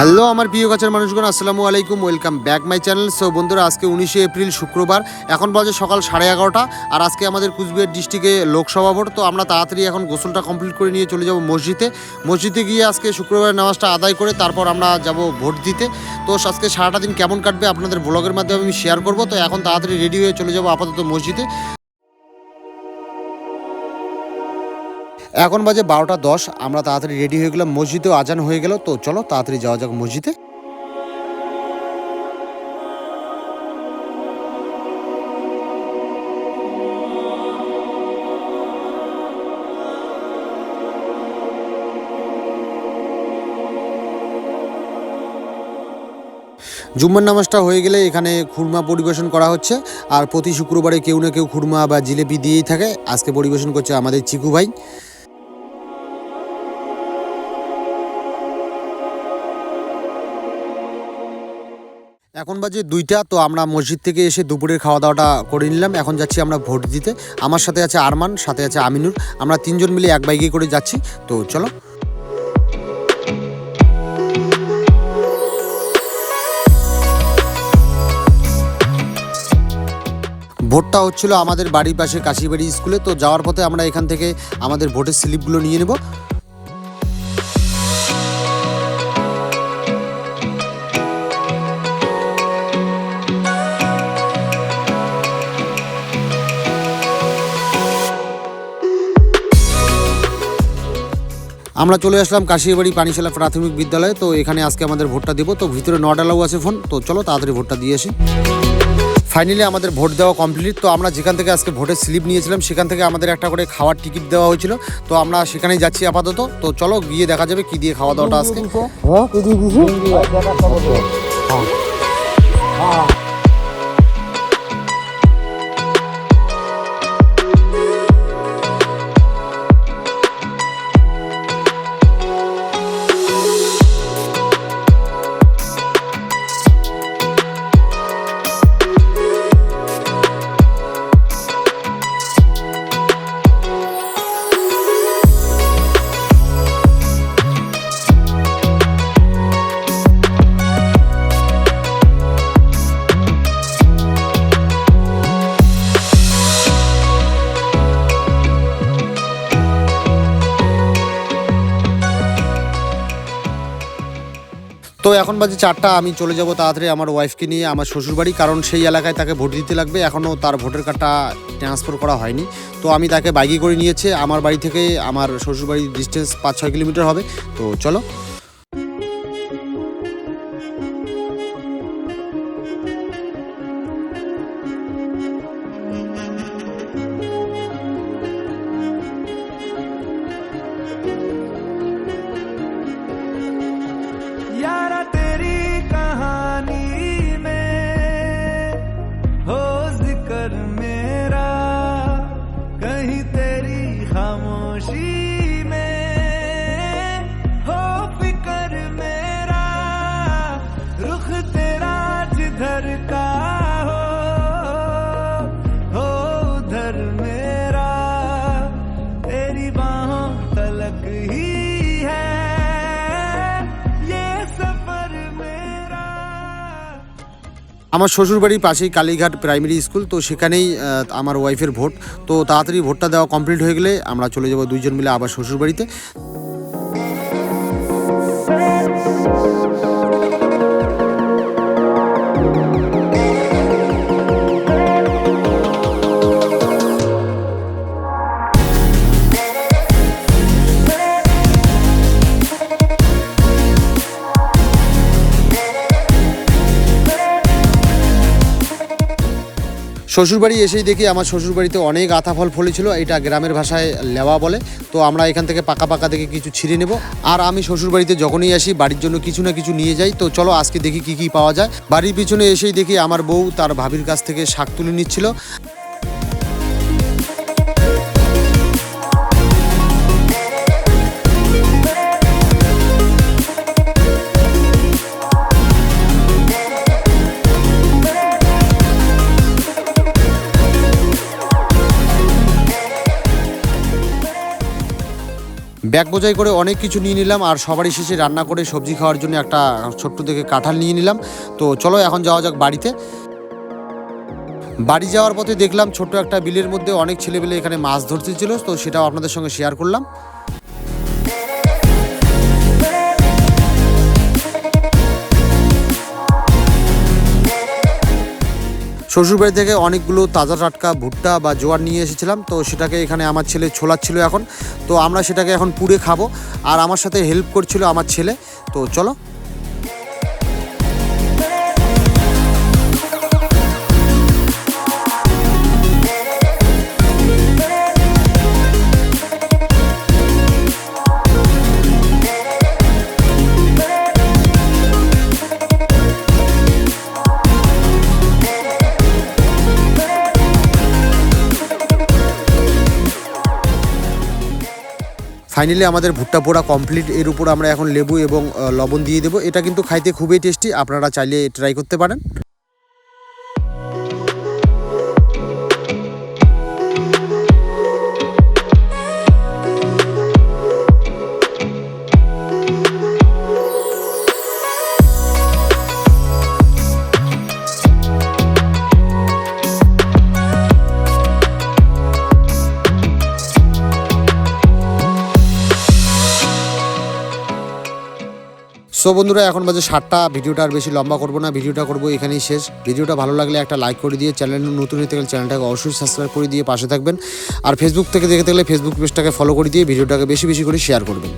Hello, আমার প্রিয় কাছের মানুষগণ, আসসালামু আলাইকুম, welcome back my channel. So বন্ধুরা, আজকে উনিশে এপ্রিল শুক্রবার, এখন বাজে সকাল সাড়ে এগারোটা, আর আজকে আমাদের কুচবিহার ডিস্ট্রিক্টে লোকসভা ভোট, তো আমরা তাড়াতাড়ি এখন গোসলটা কমপ্লিট করে নিয়ে চলে যাব মসজিদে। মসজিদে গিয়ে আজকে শুক্রবার নামাজটা আদায় করে তারপর আমরা যাব ভোট দিতে। তো আজকে সারাটা দিন কেমন কাটবে আপনাদের ব্লগের মাধ্যমে আমি শেয়ার করব, তো এখন তাড়াতাড়ি রেডি হয়ে চলে যাব আপাতত মসজিদে। এখন বাজে বারোটা দশ, আমরা তাড়াতাড়ি রেডি হয়ে গেলাম। মসজিদেও আজান হয়ে গেল, তো চলো তাড়াতাড়ি যাওয়া যাক মসজিদে। জুম্মার নামাজটা হয়ে গেলে এখানে খুরমা পরিবেশন করা হচ্ছে। আর প্রতি শুক্রবারে কেউ না কেউ খুরমা বা জিলেপি দিয়েই থাকে। আজকে পরিবেশন করছে আমাদের চিকু ভাই। এখন বাজে দুইটা, তো আমরা মসজিদ থেকে এসে দুপুরের খাওয়া দাওয়াটা করে নিলাম। এখন যাচ্ছি আমরা ভোট দিতে। আমার সাথে আছে আরমান, সাথে আছে আমিনুর আমরা তিনজন মিলে এক বাইকে করে যাচ্ছি। তো চলো। ভোটটা হচ্ছিল আমাদের বাড়ির পাশে কাশিবাড়ি স্কুলে। তো যাওয়ার পথে আমরা এখান থেকে আমাদের ভোটের স্লিপগুলো নিয়ে নেব। আমরা চলে আসলাম কাশিয়াবাড়ি পানিশালা প্রাথমিক বিদ্যালয়ে। তো এখানে আজকে আমাদের ভোটটা দেবো। তো ভিতরে নডালাও আছে ফোন। তো চলো তাড়াতাড়ি ভোটটা দিয়ে আসি। ফাইনালি আমাদের ভোট দেওয়া কমপ্লিট তো আমরা যেখান থেকে আজকে ভোটের স্লিপ নিয়েছিলাম সেখান থেকে আমাদের একটা করে খাওয়ার টিকিট দেওয়া হয়েছিল। তো আমরা সেখানেই যাচ্ছি আপাতত। তো চলো গিয়ে দেখা যাবে কি দিয়ে খাওয়া দাওয়াটা আজকে। এখন বাজে চারটা, আমি চলে যাব তাড়াতাড়ি আমার ওয়াইফকে নিয়ে, আমার শ্বশুরবাড়ি, কারণ সেই এলাকায় তাকে ভোট দিতে লাগবে। এখনও তার ভোটার কার্ডটা ট্রান্সফার করা হয়নি। তো আমি তাকে বাইকে করে নিয়েছে। আমার বাড়ি থেকে আমার শ্বশুরবাড়ির ডিস্টেন্স পাঁচ ছয় কিলোমিটার হবে। তো চলো। আমার শ্বশুরবাড়ির পাশেই কালীঘাট প্রাইমারি স্কুল, তো সেখানেই আমার ওয়াইফের ভোট। তো তাড়াতাড়ি ভোটটা দেওয়া কমপ্লিট হয়ে গেলে আমরা চলে যাব দুইজন মিলে আবার শ্বশুরবাড়িতে। শ্বশুরবাড়ি এসেই দেখি আমার শ্বশুরবাড়িতে অনেক আতা ফল ফলেছিল এটা গ্রামের ভাষায় লেওয়া বলে। তো আমরা এখান থেকে পাকা পাকা দেখে কিছু ছিঁড়ে নেব। আর আমি শ্বশুরবাড়িতে যখনই আসি, বাড়ির জন্য কিছু না কিছু নিয়ে যাই। তো চলো আজকে দেখি কি কি পাওয়া যায়। বাড়ির পিছনে এসেই দেখি আমার বউ তার ভাবির কাছ থেকে শাক তুলে নিচ্ছিল। ব্যাগ বোঝাই করে অনেক কিছু নিয়ে নিলাম আর সবারই শেষে রান্না করে সবজি খাওয়ার জন্য একটা ছোট্ট থেকে কাঁঠাল নিয়ে নিলাম। তো চলো এখন যাওয়া যাক বাড়িতে। বাড়ি যাওয়ার পথে দেখলাম ছোট্ট একটা বিলের মধ্যে অনেক ছেলেবেলে এখানে মাছ ধরতেছিল, তো সেটাও আপনাদের সঙ্গে শেয়ার করলাম। শ্বশুরবাড়ি থেকে অনেকগুলো তাজা টাটকা, ভুট্টা বা জোয়ার নিয়ে এসেছিলাম। তো সেটাকে এখানে আমার ছেলে ছোলাচ্ছিল এখন। তো আমরা সেটাকে এখন পুড়ে খাব। আর আমার সাথে হেল্প করছিল আমার ছেলে। তো চলো ফাইনালি আমাদের ভুট্টা পোড়া কমপ্লিট এর উপর আমরা এখন লেবু এবং লবণ দিয়ে দেবো। এটা কিন্তু খাইতে খুবই টেস্টি আপনারা চাইলে ট্রাই করতে পারেন। সো বন্ধুরা, এখন বাজে সাতটা। ভিডিওটা আর বেশি লম্বা করব না, ভিডিওটা করব এখানেই শেষ। ভিডিওটা ভালো লাগলে একটা লাইক করে দিয়ে চ্যানেল নতুন হতে গেলে চ্যানেলটাকে অবশ্যই সাবস্ক্রাইব করে দিয়ে পাশে থাকবেন। আর ফেসবুক থেকে দেখে থাকলে ফেসবুক পেজটাকে ফলো করে দিয়ে ভিডিওটাকে বেশি বেশি করে শেয়ার করবেন।